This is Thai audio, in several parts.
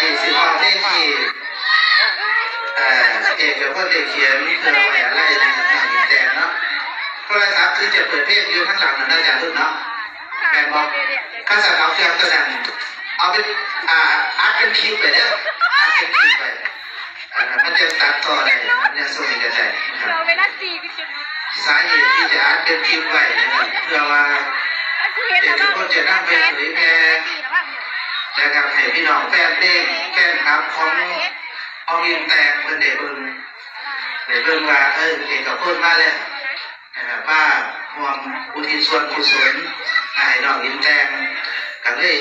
นี้สิว่าเด็กที่เอ่อเอกกับพ่อเด็กเขียนนี่คือเราแหวนไล่ในทางอิแต่เนาะโทรศัพท์ที่จะเปิดเพลงอยู่ข้างหลังนั่นอาจารย์ทุกเนาะแม่บอกข้าสั่งเอาเครื่องตัวนั้นเอาไปอ่าอัดเป็นคลิวไปเด้ออัดเป็นคลิวไปอ่ามันจะตัดต่อได้มันจะส่งได้ได้เราเวลาตีก็จะสาเหตุที่จะอัดเป็นคลิวไว้นะครัเพื่อว่าเด็กทุกคนจะนั่งไปหรือแม่ นะครับให้พี่น้องแฟนเพลงแฟนครับของเอาวินแตกเป็นเด็กเบิ่งเด็กเบิ่งว่าเออเอกกับพูดมาเลยนะครับว่าห่วงอุทิศส่วนกุศลให้น้องวินแตงกันเลย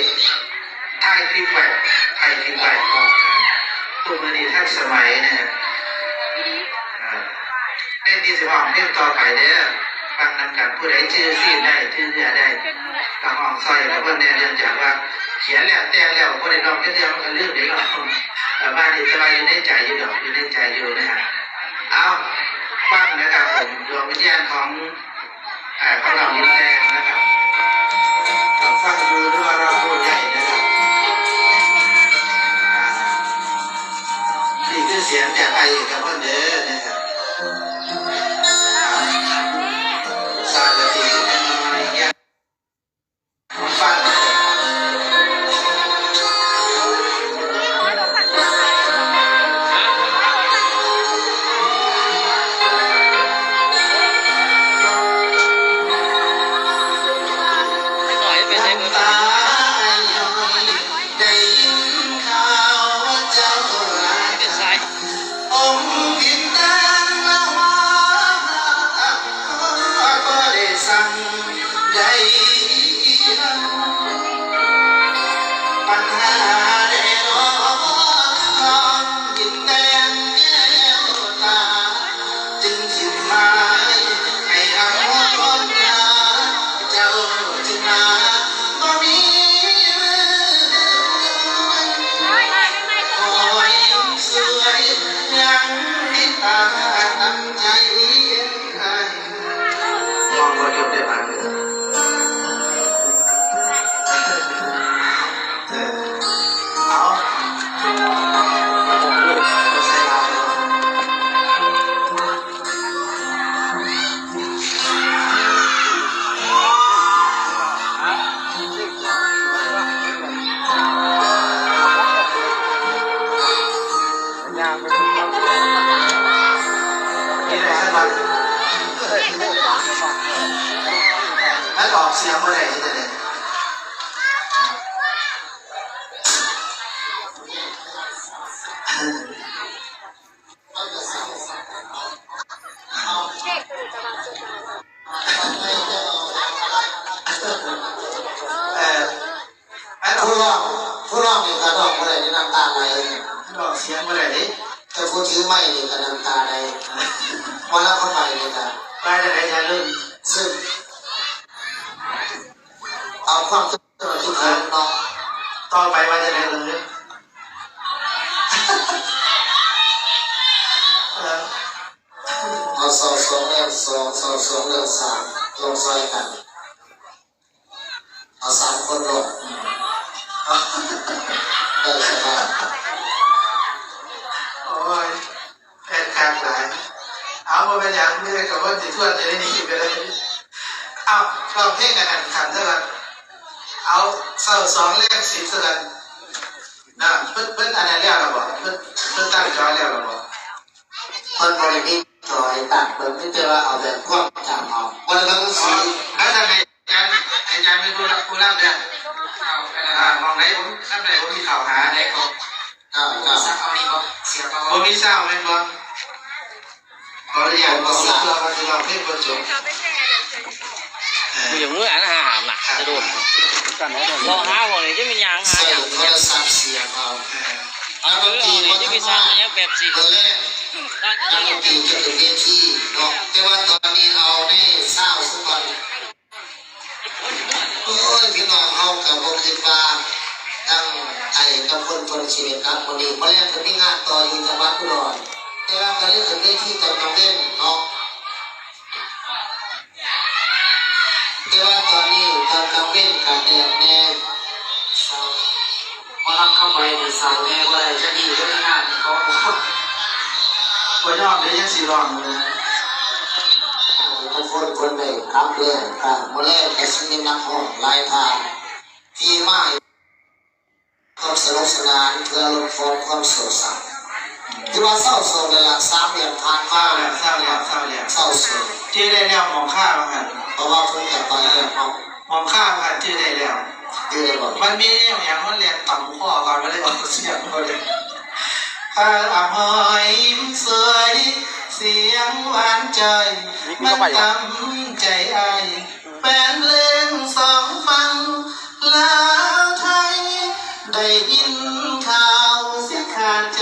ถ่ายคลิปไว้ถ่ายคลิปไว้ก็ตัวมือนี้ท่านสมัยนะครับอ่าเล่นที่สิบห้องเล่นต่อไปเด้อฟังนำกันผู้ใดชื่อซีนได้ชื่อเนื้อได้เป็นมือตาห้องซอยแล้วก็แน่เนื่องจากว่า ขียนแล้วแต่งแล้วก็ได้นอกก็เรื่องมันก็เรื่องเดียวแต่บ้านนี้สบายอยู่ในใจอยู่ดอกอยู่ในใจอยู่นะฮะเอาฟังนะครับผมดวงวิญญาณของอ่าของเรายินแดงนะครับฟังดูหรือว่าเราพูดใหญ่นะครับนี่คือเสียงจากไอ้กับพ่อเด้อนะครับ ถือไม้นี่ก็น้ำตาไหลมาแล้วเข้าไปนี่ก็ไปจะไหนจะเริ่มซึ่งเอาความคิดมาคิดถึงเนาะต่อไปว่าจะไหนเริ่มเนี่ยเออเอาสองสองเรื่องสองสองสองเรื่องสามลงซอยกัน กับว่าจะทวดจะได้ดีไปเลยเอาชอบเพลงกันขันขันเท่ากันเอาเศร้าสองเลขสิบเท่ากันนะเพิ่นเพิ่นอันนั้นแล้วหรอบ่เพิ่นเพิ่นตั้งจอแล้วหรอบ่คนบริณีจอยต่างเบิ่งที่จะว่าเอาแบบความจำเอาวันละอ๋สีอแล้วทำไงยันให้ยันเป็นผู้รับผู้รับเนี่ยข่าวอ่ามองไหนผมทำไหนผมมีข่าวหาไหนเขาเก้าเก้าเอานี่บ่เสียบ่ผมมีเศร้าแม่นบ่ ขออนุญาตบอกเพื่อว่าจะลองเพลงบนจบเราไปแช่เอออยู่มืออันหามน่ะจะโดนรอหาพวกนี้จะมียางหาใส่อย่างโทรศัพท์เสียงเอาเออเอาคือเอานี่จะมีสร้างอย่างแบบสิคนแรกนักดนตรีจะเป็นเวทีเนาะแต่ว่าตอนนี้เอาได้เศร้าสักก่อนโอ้ยพี่น้องเอากับบ่คิดว่าตั้งไอ้กับคนคนชีวิตครับคนนี้คนแรกคนที่งานต่ออยู่จังหวัดอุดร เวลาการเล่กับเล่นที่กับำเล่นเนาะแต่ว่าตอนนี้กับกำเล่นกับแดดแน่สาวมาทำเข้าไปในสาวแน่ว่าอะไรจะดีก็ไม่งานเขาบอกว่ายดเลยยัสี่รอนเลยทุกคนคนใดครับเล่นกัมาเล่นกับสมินักห้องลายทางที่มาความสนุกสนานเพื่อลดความความโศกเศร้า ว่าเศร้าโศกเลยล่ะสามเดือนผ่านมาเศร้าเหล้วเศร้าเหลี่ยมเศร้าโศกชื่อได้แล้วมองข้าวหันเพราะว่าผมจะไปแล้วครับมองข้าวหันชื่อได้แล้วบอมันมีอย่างมันเรียนต่ำข้อก่อนไม่ได้ออกเสียงเลยข้าอะหอยสวยเสียงหวานใจมันทำใจไอแฟนเพลงสองฟังลาวไทยได้ยินข่าวเสียขาดใจ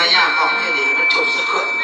那样的话我给你是个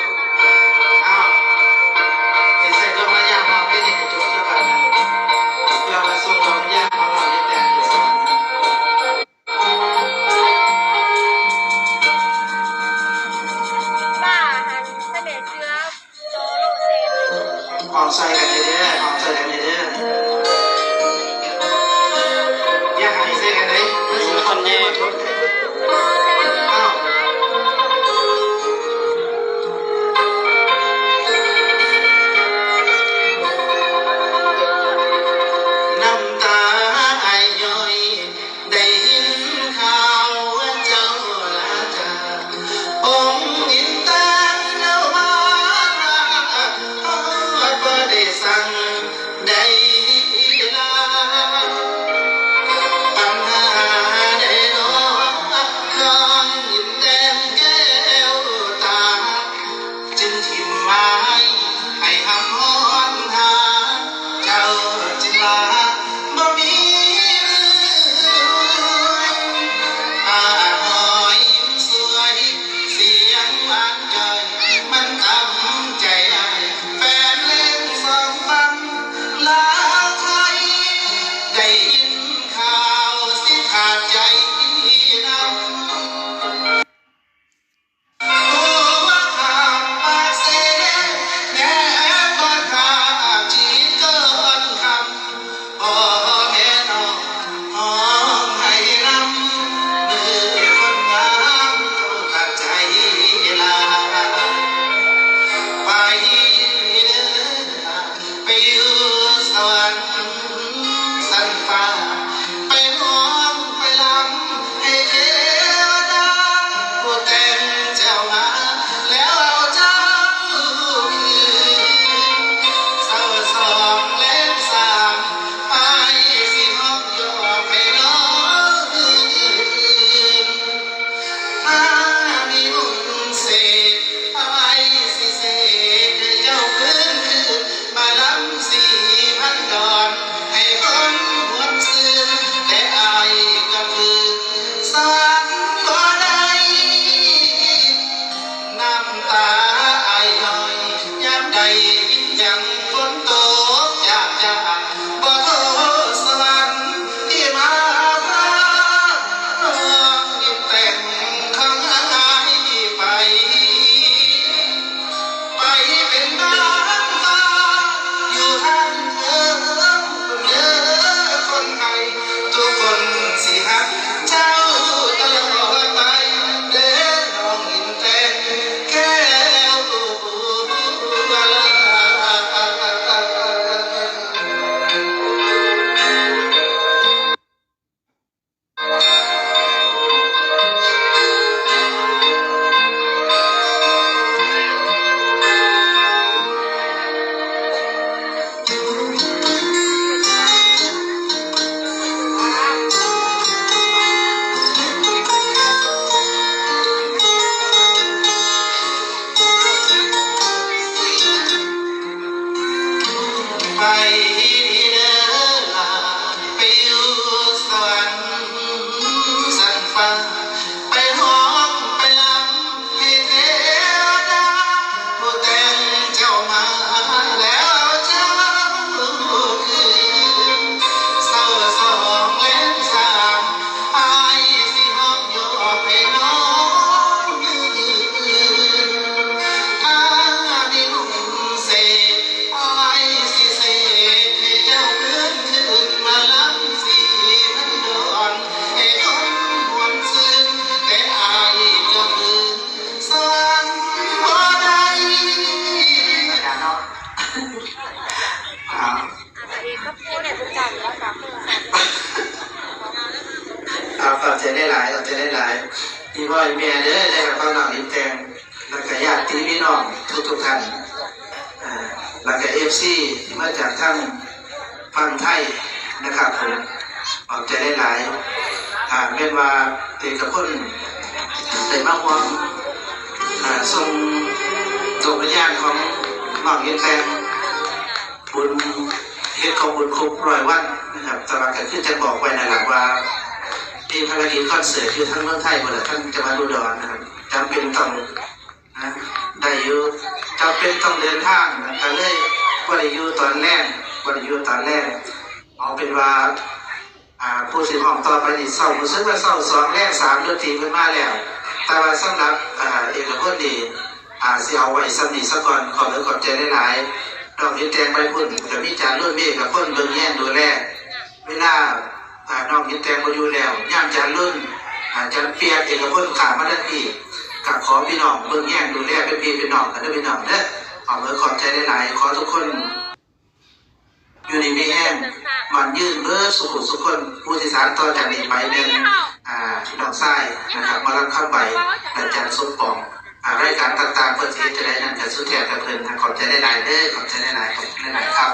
ป ฟซีที่มาจากทั้งฝั่งไทยนะครับผมขอบใจได้หลายอ่าเป็นว่าเอกพลได้มาความอ่าทรงดวงวิญญาณของน้องอินแตงบุญเฮ็ดของบุญครบร้อยวันนะครับแต่ว่าก็คือจะบอกไว้นะครับว่ามีภารกิจคอนเสิร์ตคือทั้งเมืองไทยหมดเลยท่านจะมาดูดอนนะครับจำเป็นต้องนะได้อยู่จำเป็นต้องเดินทางนะก็เลย ว่าได้อยู่ตอนแรกว่าได้อยู่ตอนแรกเอาเป็นว่าอ่าผู้สิห้องต่อไปนี่เศร้ารู้สึกว่าเศร้าสองแรกสามดนตรีขึ้นมาแล้ว แต่ว่าสำหรับอ่าเอกพจน์ดีอ่าสิเอาไว้สำนีสะก่อนขอบคุณขอบใจหลายๆดอกยิ้แดงไปพุ่นจะมีจานรุ่นเมฆกับคนเบิ่งแย่งดูแลเวลาอ่าน้องยินแตงมาอยู่แล้วย่ามจานรุ่นอาจจะเปียกเอกพลขามาด้านพี่กับขอพี่น้องเบิ่งแย่งดูแลเป็นพี่เป็นน้องกันเด้อพี่น้องเด้อ ขอบเออขอบใจได้หลาย ขอทุกคน อยู่ในไม่แห้งมันยืดเมื่อสุขุสุขคนผู้ที่สารต่อจากนี้ไปเป็นอ่าดอกไส้นะครับมารับข้าวใบอาจารย์ส้มปองรายการต่างๆเพื่อที่จะได้นั่นกับสุเทียกัเพิ่นขอบใจได้หลายเด้อขอบใจได้หลายขอใจได้หลายครับ